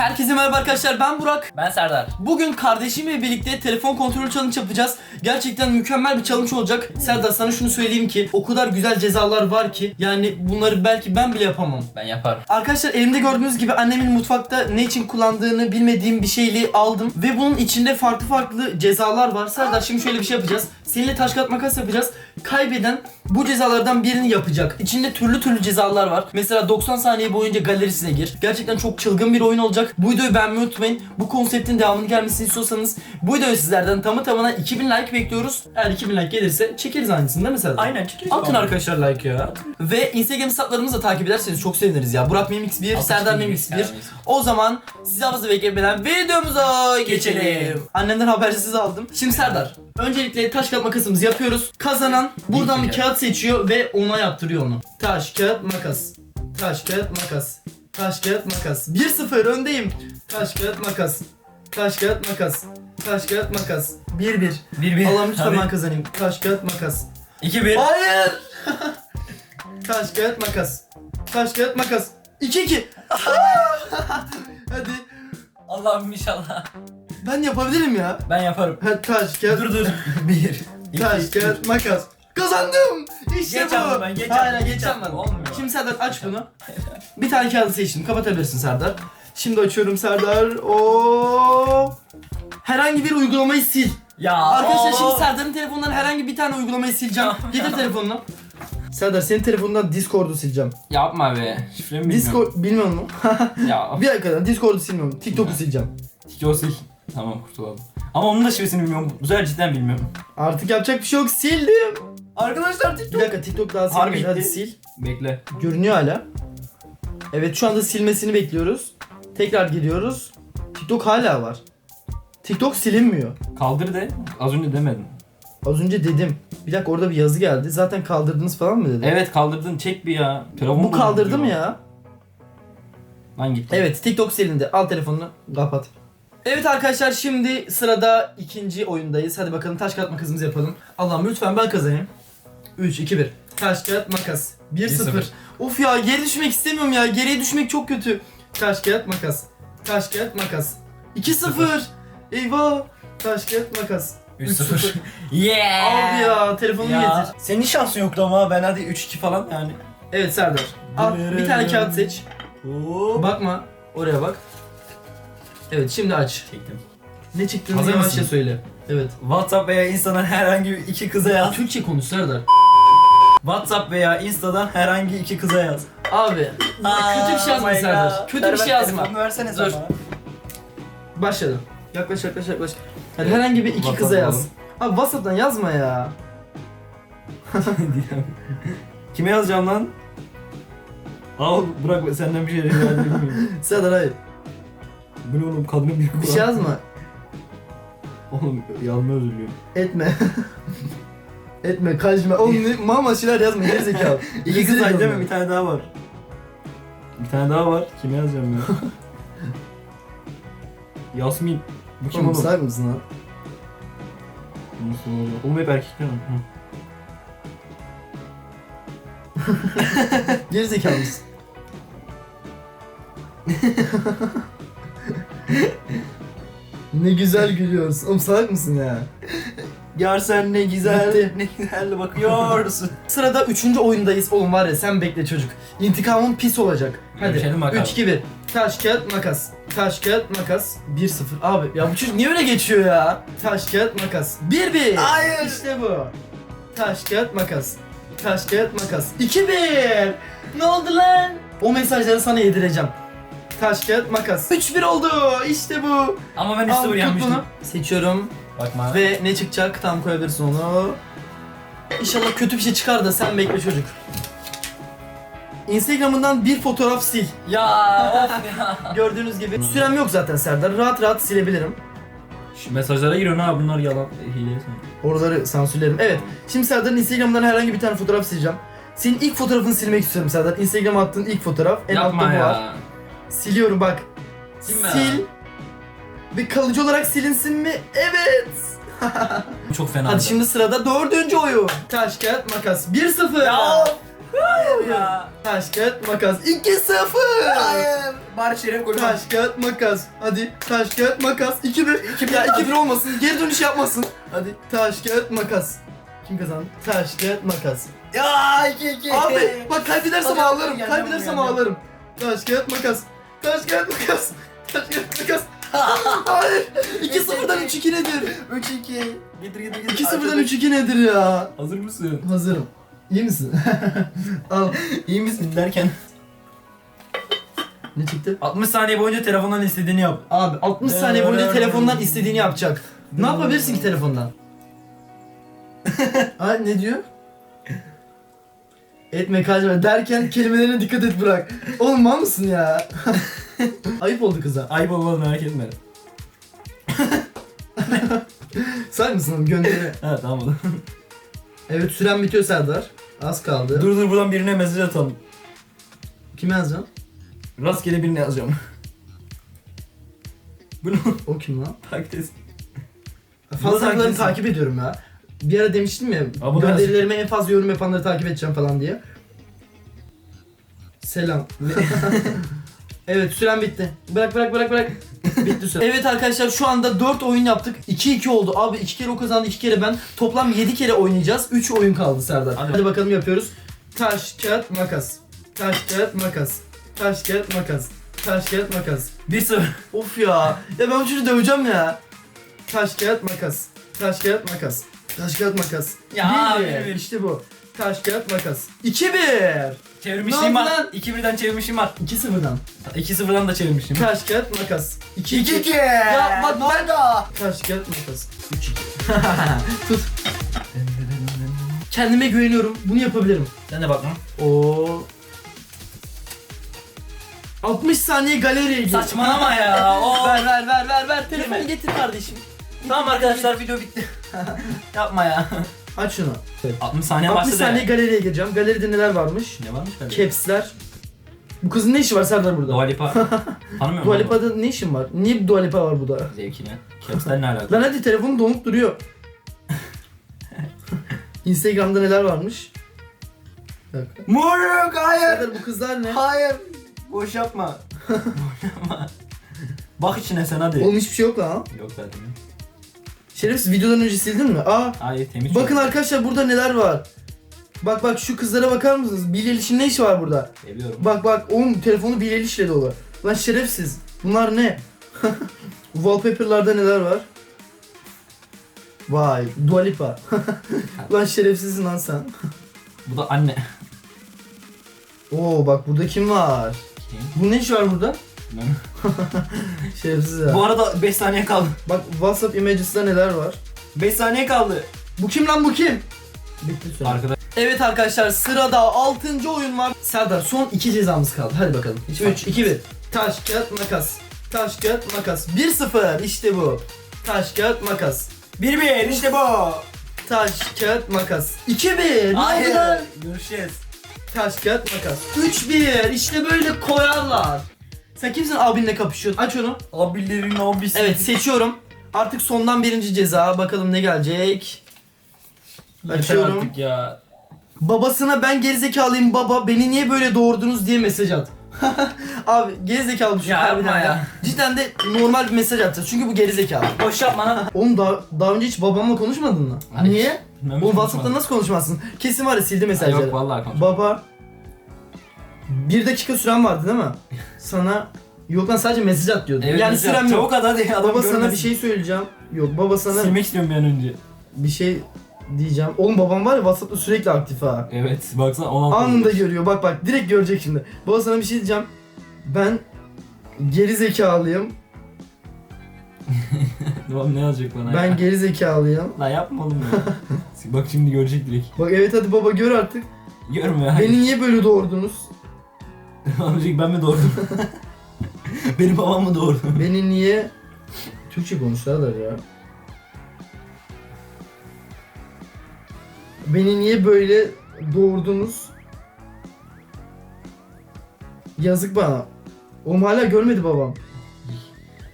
Herkese merhaba arkadaşlar ben Burak. Ben Serdar. Bugün kardeşimle birlikte telefon kontrolü challenge yapacağız. Gerçekten mükemmel bir challenge olacak. Serdar sana şunu söyleyeyim ki o kadar güzel cezalar var ki yani bunları belki ben bile yapamam. Ben yaparım. Arkadaşlar elimde gördüğünüz gibi annemin mutfakta ne için kullandığını bilmediğim bir şeyli aldım. Ve bunun içinde farklı farklı cezalar var. Serdar şimdi şöyle bir şey yapacağız. Seninle taş kağıt makas yapacağız. Kaybeden bu cezalardan birini yapacak. İçinde türlü türlü cezalar var. Mesela 90 saniye boyunca galerisine gir. Gerçekten çok çılgın bir oyun olacak. Bu videoyu beğenmeyi unutmayın. Bu konseptin devamını gelmesini istiyorsanız bu videoyu sizlerden tamı tamına 2000 like bekliyoruz. Eğer 2000 like gelirse çekeriz aynısını değil mi Serdar? Aynen çekeriz. Atın arkadaşlar like ya. Ve Instagram hesaplarımızı da takip ederseniz çok seviniriz ya. Burak Memix 1, Serdar Memix 1. O zaman sizi hafızı beklemeden videomuza geçelim. Annemden habersiz aldım. Şimdi Serdar, öncelikle taş kağıt makasımızı yapıyoruz. Kazanan buradan bir bir kağıt seçiyor ve ona yaptırıyor onu. Taş kağıt makas. Taş kağıt makas. Taş kağıt makas. 1-0 öndeyim. Taş kağıt makas. Taş kağıt makas. Taş kağıt makas. 1-1. Bir bir. Allah'ım lütfen ben kazanayım. Taş kağıt makas. 2 1. Hayır. Taş kağıt makas. Taş kağıt makas. 2 2. Hadi. Allah'ım inşallah. Ben yapabilirim ya. Ben yaparım. Ha, taş kağıt. Dur dur. 1. Taş kağıt makas. Kazandım. İşte Geç bu. ama ben, geç ama, geç ama. Olmuyor. Şimdi Serdar aç bunu. Bir tane kağıdı seçtim. Kapatabilirsin Serdar. Şimdi açıyorum Serdar. Oo. Herhangi bir uygulamayı sil. Ya. Arkadaşlar şimdi Serdar'ın telefonundan herhangi bir tane uygulamayı sileceğim. Getir telefonunu. Serdar senin telefonundan Discord'u sileceğim. Yapma be. Şifremi bilmiyorum. Discord bilmiyor musun? Ya. bir dakika Discord'u silmiyorum. TikTok'u sileceğim. TikTok sil. Tamam kurtulalım. Ama onun da şifresini bilmiyorum. Bu sefer cidden bilmiyorum. Artık yapacak bir şey yok. Sildim. Arkadaşlar Bir dakika TikTok daha Harbi silmedi. Hadi gitti. sil. Bekle. Görünüyor hala. Evet şu anda silmesini bekliyoruz. Tekrar giriyoruz. TikTok hala var. TikTok silinmiyor. Kaldır de. Az önce demedin. Az önce dedim. Bir dakika orada bir yazı geldi. Zaten kaldırdınız falan mı dedi? Evet kaldırdın. Çek bir ya. Telefon Bu kaldırdı mı ya? Lan gitti. Evet TikTok silindi. Al telefonunu kapat. Evet arkadaşlar şimdi sırada ikinci oyundayız. Hadi bakalım taş kağıt makasımızı yapalım. Allah'ım lütfen ben kazanayım. 3, 2, 1. Taş kağıt makas. 1, 0. 1-0. Of ya geri düşmek istemiyorum ya. Geriye düşmek çok kötü. Taş kağıt makas. Taş kağıt makas. 2, 0. Eyvah. Taş kağıt makas. 3-0. Yeah. Abi ya telefonumu Ya. getir. Senin şansın yoktu ama ben hadi 3-2 falan yani. Evet Serdar. Al bir tane kağıt seç. Hop. Bakma. Oraya bak. Evet şimdi aç. Çektim. Ne çıktığını Hazır yavaşça mısın? söyle. Evet. WhatsApp veya Insta'dan herhangi bir iki kıza yaz. Türkçe konuş Serdar. WhatsApp veya Insta'dan herhangi iki kıza yaz. Abi kötü bir şey yazma Serdar. Kötü bir şey yazma. Telefonumu versene Dur. sana. Başladım. Yaklaş yaklaş yaklaş. Hadi herhangi bir iki WhatsApp kıza yaz. alalım. Abi Whatsapp'tan yazma ya. Kime yazacağım lan? Al bırak senden bir şey rica miyim? Serdar hayır. Bu ne oğlum kadının bir Bir şey yazma. Oğlum yazma özür diliyorum. Etme. Etme kaçma. Oğlum ne mama şeyler yazma gerizekalı. İki kız ay değil mi? Bir tane daha var. Bir tane daha var. Kime yazacağım ya? Yasmin. Bu kim Oğlum oğlum? sar mısın ha? Nasıl olacak? Oğlum hep erkekler mi? Hı. Gerizekalı mısın? Ne güzel gülüyorsun. Oğlum salak mısın ya? Görsen ne güzel, Bitti. ne güzel bakıyorsun. Sırada üçüncü oyundayız. Oğlum var ya sen bekle çocuk. İntikamın pis olacak. Hadi. Görüşelim bakalım. 3 2 1. Taş kağıt makas. Taş kağıt makas. 1 0. Abi ya bu çocuk niye öyle geçiyor ya? Taş kağıt makas. 1 1. Hayır. İşte bu. Taş kağıt makas. Taş kağıt makas. 2 1. Ne oldu lan? O mesajları sana yedireceğim. Taş kağıt makas. 3 1 oldu. İşte bu. Ama ben Al, 3-0 tut yenmiştim. bunu. Seçiyorum. Bakma. Ve ne çıkacak tam koyabilirsin onu. İnşallah kötü bir şey çıkar da sen bekle çocuk. Instagram'ından bir fotoğraf sil. Ya of ya. Gördüğünüz gibi sürem yok zaten Serdar. Rahat rahat silebilirim. Şu mesajlara giriyorsun ha bunlar yalan. Hile sen. Oraları sansürlerim. Evet. Şimdi Serdar'ın Instagram'dan herhangi bir tane fotoğraf sileceğim. Senin ilk fotoğrafını silmek istiyorum Serdar. Instagram'a attığın ilk fotoğraf. En altta bu var. Siliyorum bak. Silme Sil. Ve kalıcı olarak silinsin mi? Evet. Çok fena. Hadi şimdi sırada dördüncü oyun. Taş kağıt makas. 1-0. Ya. Hayır ya. Taş kağıt makas. 2-0. Hayır. Bari şeref golü. Taş kağıt makas. Hadi taş kağıt makas. 2-1. Ya 2-1 olmasın. Geri dönüş yapmasın. Hadi taş kağıt makas. Kim kazandı? Taş kağıt makas. Ya 2 2. Abi bak kaybedersem ağlarım. Kaybedersem ağlarım. Taş kağıt makas. Taş kağıt makas. Taş kağıt makas. Hayır. 2-0'dan 3-2 nedir? 3 2. Getir getir getir. 2-0'dan 3-2 nedir ya? Hazır mısın? Hazırım. İyi misin? Al. İyi misin derken Ne çıktı? 60 saniye boyunca telefondan istediğini yap. Abi 60 saniye boyunca telefondan istediğini yapacak. Ne yapabilirsin ki telefondan? Ay ne diyor? Etme kaçma derken kelimelerine dikkat et bırak. Oğlum mal mısın ya? Ayıp oldu kıza. Ayıp olmaz merak etme. Say mısın oğlum gönderi? Ha tamam o da. Evet süren bitiyor Serdar. Az kaldı. dur dur buradan birine mesaj atalım. Kime yazacaksın? Rastgele birine yazacağım. Bunu O kim lan? et. Fazla takip ediyorum ya. Bir ara demiştim ya Aa, bu da- gönderilerime en fazla yorum yapanları takip edeceğim falan diye. Selam. evet süren bitti. Bırak bırak bırak bırak. bitti süre. Evet arkadaşlar şu anda 4 oyun yaptık. 2-2 oldu. Abi 2 kere o kazandı 2 kere ben. Toplam 7 kere oynayacağız. 3 oyun kaldı Serdar. Hadi. Hadi, bakalım yapıyoruz. Taş, kağıt, makas. Taş, kağıt, makas. Taş, kağıt, makas. Taş, kağıt, makas. 1-0. Of ya. Ya ben bu çocuğu döveceğim ya. Taş kağıt makas. Taş kağıt makas. Taş kağıt makas. Ya, Bir, bir, bir. İşte bu. Taş kağıt makas. 2 1. Çevirmişliğim Ne var. oldu lan? 2-1'den çevirmişim var. 2 0'dan. 2-0'dan da çevirmişim. Taş kağıt makas. 2 2. Ya bak ben Taş kağıt makas. 3 2. Tut. Kendime güveniyorum. Bunu yapabilirim. Sen de bak lan. Oo. 60 saniye galeriye gir. Saçmalama ya. Oo. Ver ver ver ver ver. Telefonu getir kardeşim. Tamam arkadaşlar video bitti. Yapma ya. Aç şunu. 60 saniye 60 başladı. saniye galeriye gireceğim. Galeride neler varmış? Ne varmış böyle? Caps'ler. Bu kızın ne işi var Serdar burada? Dua Lipa. Tanımıyorum. Dua. Lipa'da ne işin var? Niye Dua Lipa var burada? Zevkine. Caps'ler ne alaka? Lan hadi telefonu donup duruyor. Instagram'da neler varmış? Bir dakika. Moruk hayır. Serdar bu kızlar ne? Hayır. Boş yapma. Boş yapma. Bak içine sen hadi. Oğlum hiçbir şey yok lan. Yok zaten. Şerefsiz videodan önce sildin mi? Aa Hayır temiz. bakın çok. arkadaşlar burada neler var. Bak bak şu kızlara bakar mısınız? Billie Eilish'in ne işi var burada? Seviyorum. Bak bak oğlum telefonu Billie Eilish'le dolu. Lan şerefsiz. Bunlar ne? Wallpaper'larda neler var? Vay, Dua Lipa. lan şerefsizsin lan sen. Bu da anne. Oo bak burada kim var? Kim? Bu ne iş var burada? Şerefsiz ya. Bu arada 5 saniye kaldı. Bak WhatsApp Images'da neler var? 5 saniye kaldı. Bu kim lan bu kim? Bitti süre. Arkadaş. Evet arkadaşlar sırada 6. oyun var. Serdar son 2 cezamız kaldı. Hadi bakalım. 3, 2, 1. Taş, kağıt, makas. Taş, kağıt, makas. 1-0 işte bu. Taş, kağıt, makas. 1-1 işte bu. Taş, kağıt, makas. 2-1. Ne oldu lan? Görüşeceğiz. Taş, kağıt, makas. 3-1. İşte böyle koyarlar. Sen kimsin abinle kapışıyorsun? Aç onu. Abilerin abisi. Evet seçiyorum. Artık sondan birinci ceza. Bakalım ne gelecek. Yeter Açıyorum. artık ya. Babasına ben gerizekalıyım baba beni niye böyle doğurdunuz diye mesaj at. Abi gerizekalı bir çocuk Ya harbiden yapma ya. Cidden de normal bir mesaj atacağız çünkü bu gerizekalı. Boş yapma lan. Oğlum daha, daha önce hiç babamla konuşmadın mı? Hayır. Niye? Ben Oğlum hiç Whatsapp'ta konuşmadım. nasıl konuşmazsın? Kesin var ya sildi mesajları. Yok vallahi konuşmadım. Baba bir dakika süren vardı değil mi? Sana yok lan sadece mesaj at diyordu. Evet, yani mesela sürem yok. Çabuk at hadi adam Baba sana görmesin. bir şey söyleyeceğim. Yok baba sana Silmek istiyorum bir an önce. bir şey diyeceğim. Oğlum babam var ya Whatsapp'ta sürekli aktif ha. Evet baksana 16 Anında görüyor. Bak bak direkt görecek şimdi. Baba sana bir şey diyeceğim. Ben geri zekalıyım. Oğlum ne yazacak bana Ben ya? geri zekalıyım. Lan yapma oğlum ya. Bak şimdi görecek direkt. Bak evet hadi baba gör artık. Görmüyor. ya. Beni niye böyle doğurdunuz? Amcık ben mi doğurdum? Benim babam mı doğurdu? Beni niye Türkçe konuşlarlar ya. Beni niye böyle doğurdunuz? Yazık bana. Oğlum hala görmedi babam.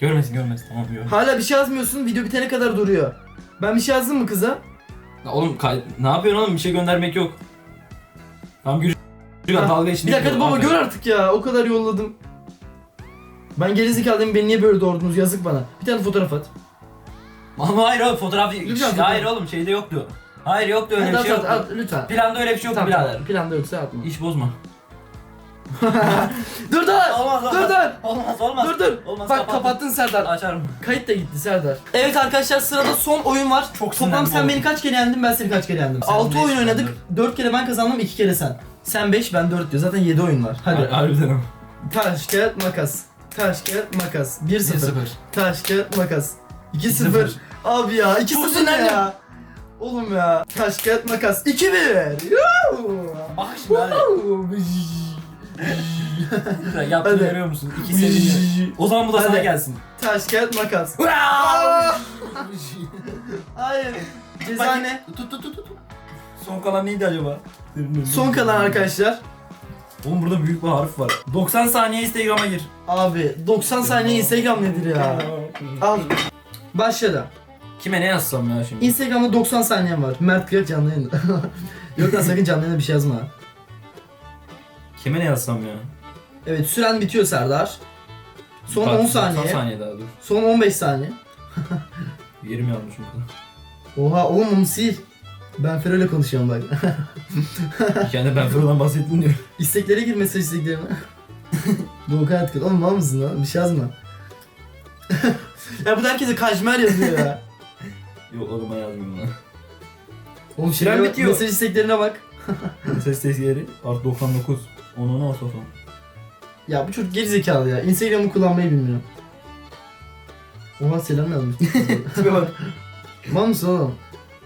Görmesin görmesin tamam görmesin. Hala bir şey yazmıyorsun video bitene kadar duruyor. Ben bir şey yazdım mı kıza? Oğlum kay- ne yapıyorsun oğlum bir şey göndermek yok. Tamam görüş. Çocuklar dalga içinde. Bir dakika hadi baba Aferin. gör artık ya. O kadar yolladım. Ben gerizekalıyım beni niye böyle doğurdunuz yazık bana. Bir tane fotoğraf at. Ama hayır oğlum fotoğraf Lütfen Hayır fotoğraf. oğlum şeyde yoktu. Hayır yoktu öyle Hadi bir at şey at, yoktu. at lütfen. Planda öyle bir şey yoktu Tamam, birader. Planda yoksa atma. İş bozma. dur dur. Olmaz Dur dur. Olmaz olmaz. Dur dur. Olmaz Bak kapattım. kapattın Serdar. Açarım. Kayıt da gitti Serdar. Evet arkadaşlar sırada son oyun var. Çok Toplam sinirlendim sen oğlum. beni kaç kere yendin ben seni kaç kere yendim. Sen 6 beş, oyun oynadık. 4 kere ben kazandım 2 kere sen. Sen 5 ben 4 diyor. Zaten 7 oyun var. Hadi. Harbiden ama. Taş kağıt makas. Taş kağıt makas. 1 0. 1-0. Taş kağıt makas. 2 0. 2-0. Abi ya 2 Çok 0 ne ya? Oğlum ya. Taş kağıt makas. 2 1. Bak şimdi hadi. Yaptığını Hadi. görüyor musun? İki seri. O zaman bu da sana Hadi. gelsin. Taş kağıt makas. Hayır. Ceza ne? Tut tut tut tut. Son kalan neydi acaba? Son kalan arkadaşlar. Oğlum burada büyük bir harf var. 90 saniye Instagram'a gir. Abi 90 saniye Instagram nedir ya? Al. Başladı. Kime ne yazsam ya şimdi? Instagram'da 90 saniyem var. Mert Kıyak canlı yayında. Yok lan sakın canlı yayında bir şey yazma. Kime ne yazsam ya? Evet süren bitiyor Serdar. Son Bak, 10 90 saniye. saniye daha dur. Son 15 saniye. Yerim yazmışım kadar. Oha oğlum onu sil. Ben Fero'yla konuşuyorum bak. Kendi ben Fırından bahsettim diyor. İsteklere gir mesaj isteklerine. Doğukan Atkın. Oğlum mal mısın lan? Bir şey yazma. ya bu da herkese kajmer yazıyor ya. Yok o zaman yazmayayım lan. Oğlum Süren şuraya bitiyor. Mesaj isteklerine bak. Ses sesleri art 99. Onu ona asofam. Ya bu çocuk gerizekalı ya. Instagram'ı kullanmayı bilmiyor. Oha selam yazmış. Tipe bak. Mal mısın oğlum?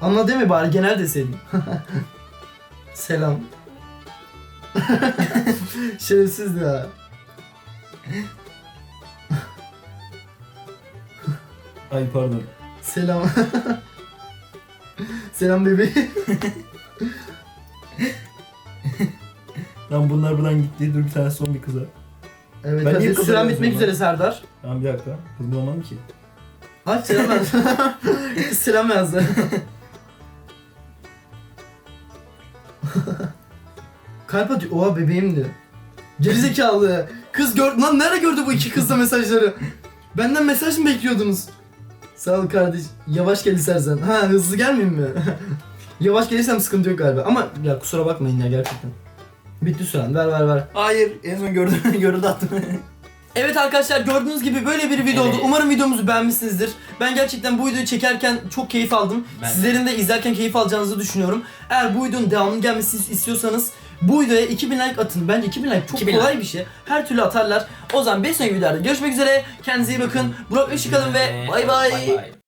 Anla deme bari genel deseydin. selam. Şerefsiz ya. Ay pardon. Selam. selam bebeğim. Lan bunlar buradan gitti. Dur bir tane son bir kıza. Evet Ben niye süren yazıyorum bitmek lan? üzere Serdar. Tamam bir dakika. Kız bulamadım ki. Aç selam yaz. selam yazdı. Kalp atıyor. Oha bebeğim diyor. Gerizekalı. Kız gör... Lan nerede gördü bu iki kız da mesajları? Benden mesaj mı bekliyordunuz? Sağ ol kardeş. Yavaş gel istersen. Ha hızlı gelmeyeyim mi? Yavaş gelirsem sıkıntı yok galiba. Ama ya kusura bakmayın ya gerçekten. Bitti süren. Ver ver ver. Hayır. En son gördüm. Görüldü attım. Evet arkadaşlar gördüğünüz gibi böyle bir video oldu. Evet. Umarım videomuzu beğenmişsinizdir. Ben gerçekten bu videoyu çekerken çok keyif aldım. Ben de. Sizlerin de izlerken keyif alacağınızı düşünüyorum. Eğer bu videonun devamının gelmesini istiyorsanız bu videoya 2000 like atın. Bence 2000 like çok 2000 kolay bir şey. Her türlü atarlar. O zaman bir sonraki videoda görüşmek üzere. Kendinize iyi bakın. Burak Işıkalın ve bay bay. bay.